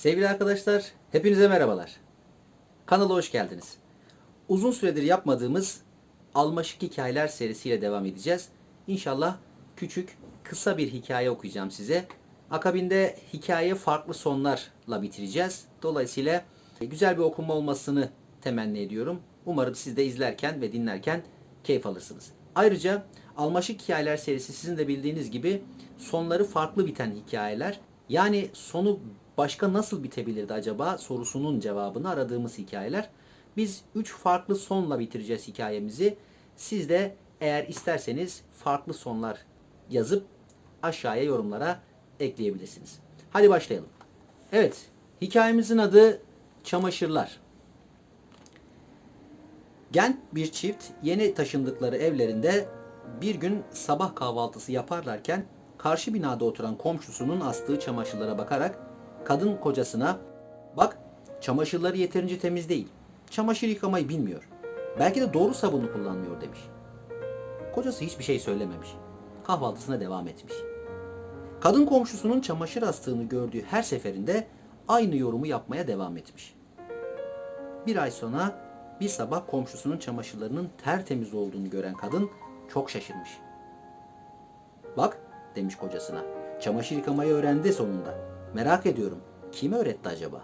Sevgili arkadaşlar, hepinize merhabalar. Kanala hoş geldiniz. Uzun süredir yapmadığımız Almaşık Hikayeler serisiyle devam edeceğiz. İnşallah küçük, kısa bir hikaye okuyacağım size. Akabinde hikaye farklı sonlarla bitireceğiz. Dolayısıyla güzel bir okuma olmasını temenni ediyorum. Umarım siz de izlerken ve dinlerken keyif alırsınız. Ayrıca Almaşık Hikayeler serisi sizin de bildiğiniz gibi sonları farklı biten hikayeler. Yani sonu başka nasıl bitebilirdi acaba sorusunun cevabını aradığımız hikayeler. Biz 3 farklı sonla bitireceğiz hikayemizi. Siz de eğer isterseniz farklı sonlar yazıp aşağıya yorumlara ekleyebilirsiniz. Hadi başlayalım. Evet, hikayemizin adı Çamaşırlar. Genç bir çift yeni taşındıkları evlerinde bir gün sabah kahvaltısı yaparlarken karşı binada oturan komşusunun astığı çamaşırlara bakarak kadın kocasına bak çamaşırları yeterince temiz değil. Çamaşır yıkamayı bilmiyor. Belki de doğru sabunu kullanmıyor demiş. Kocası hiçbir şey söylememiş. Kahvaltısına devam etmiş. Kadın komşusunun çamaşır astığını gördüğü her seferinde aynı yorumu yapmaya devam etmiş. Bir ay sonra bir sabah komşusunun çamaşırlarının tertemiz olduğunu gören kadın çok şaşırmış. Bak demiş kocasına. Çamaşır yıkamayı öğrendi sonunda. Merak ediyorum. Kim öğretti acaba?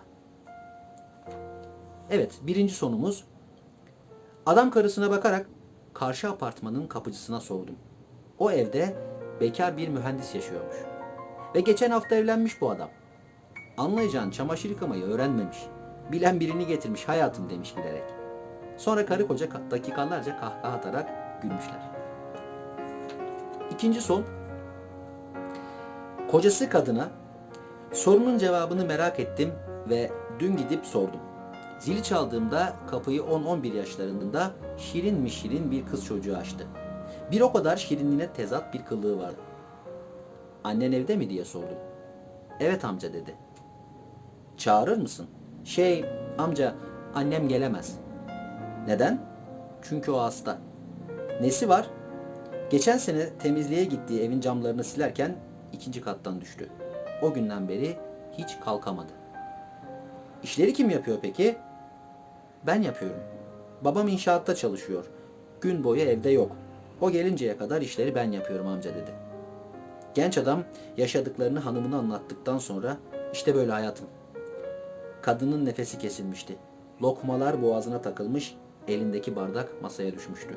Evet, birinci sonumuz. Adam karısına bakarak karşı apartmanın kapıcısına sordum. O evde bekar bir mühendis yaşıyormuş. Ve geçen hafta evlenmiş bu adam. Anlayacağın çamaşır yıkamayı öğrenmemiş. Bilen birini getirmiş hayatım demiş gülerek. Sonra karı koca dakikalarca kahkaha atarak gülmüşler. İkinci son. Kocası kadına sorunun cevabını merak ettim ve dün gidip sordum. Zili çaldığımda kapıyı 10-11 yaşlarında şirin mi şirin bir kız çocuğu açtı. Bir o kadar şirinliğine tezat bir kıllığı vardı. Annen evde mi diye sordum. Evet amca dedi. Çağırır mısın? Şey amca annem gelemez. Neden? Çünkü o hasta. Nesi var? Geçen sene temizliğe gittiği evin camlarını silerken ikinci kattan düştü. O günden beri hiç kalkamadı. İşleri kim yapıyor peki? Ben yapıyorum. Babam inşaatta çalışıyor. Gün boyu evde yok. O gelinceye kadar işleri ben yapıyorum amca dedi. Genç adam yaşadıklarını hanımına anlattıktan sonra işte böyle hayatım. Kadının nefesi kesilmişti. Lokmalar boğazına takılmış, elindeki bardak masaya düşmüştü.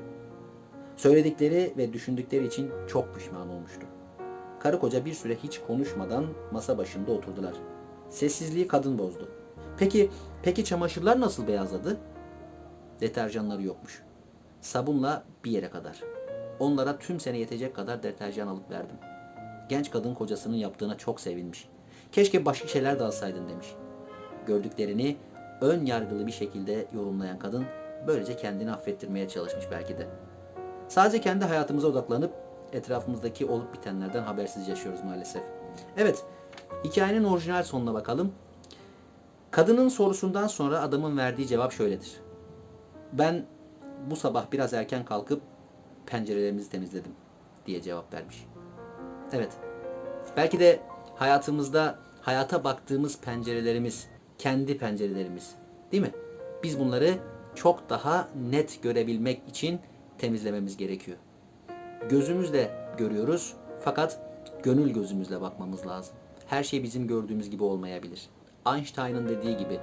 Söyledikleri ve düşündükleri için çok pişman olmuştu. Karı koca bir süre hiç konuşmadan masa başında oturdular. Sessizliği kadın bozdu. Peki, peki çamaşırlar nasıl beyazladı? Deterjanları yokmuş. Sabunla bir yere kadar. Onlara tüm sene yetecek kadar deterjan alıp verdim. Genç kadın kocasının yaptığına çok sevinmiş. Keşke başka şeyler de alsaydın demiş. Gördüklerini ön yargılı bir şekilde yorumlayan kadın böylece kendini affettirmeye çalışmış belki de. Sadece kendi hayatımıza odaklanıp etrafımızdaki olup bitenlerden habersiz yaşıyoruz maalesef. Evet, hikayenin orijinal sonuna bakalım. Kadının sorusundan sonra adamın verdiği cevap şöyledir. Ben bu sabah biraz erken kalkıp pencerelerimizi temizledim diye cevap vermiş. Evet. Belki de hayatımızda hayata baktığımız pencerelerimiz kendi pencerelerimiz. Değil mi? Biz bunları çok daha net görebilmek için temizlememiz gerekiyor. Gözümüzle görüyoruz fakat gönül gözümüzle bakmamız lazım. Her şey bizim gördüğümüz gibi olmayabilir. Einstein'ın dediği gibi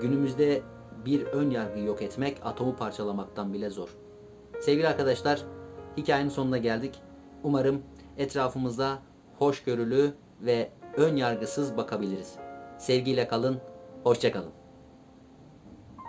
günümüzde bir ön yargıyı yok etmek atomu parçalamaktan bile zor. Sevgili arkadaşlar, hikayenin sonuna geldik. Umarım etrafımıza hoşgörülü ve ön yargısız bakabiliriz. Sevgiyle kalın, hoşça kalın.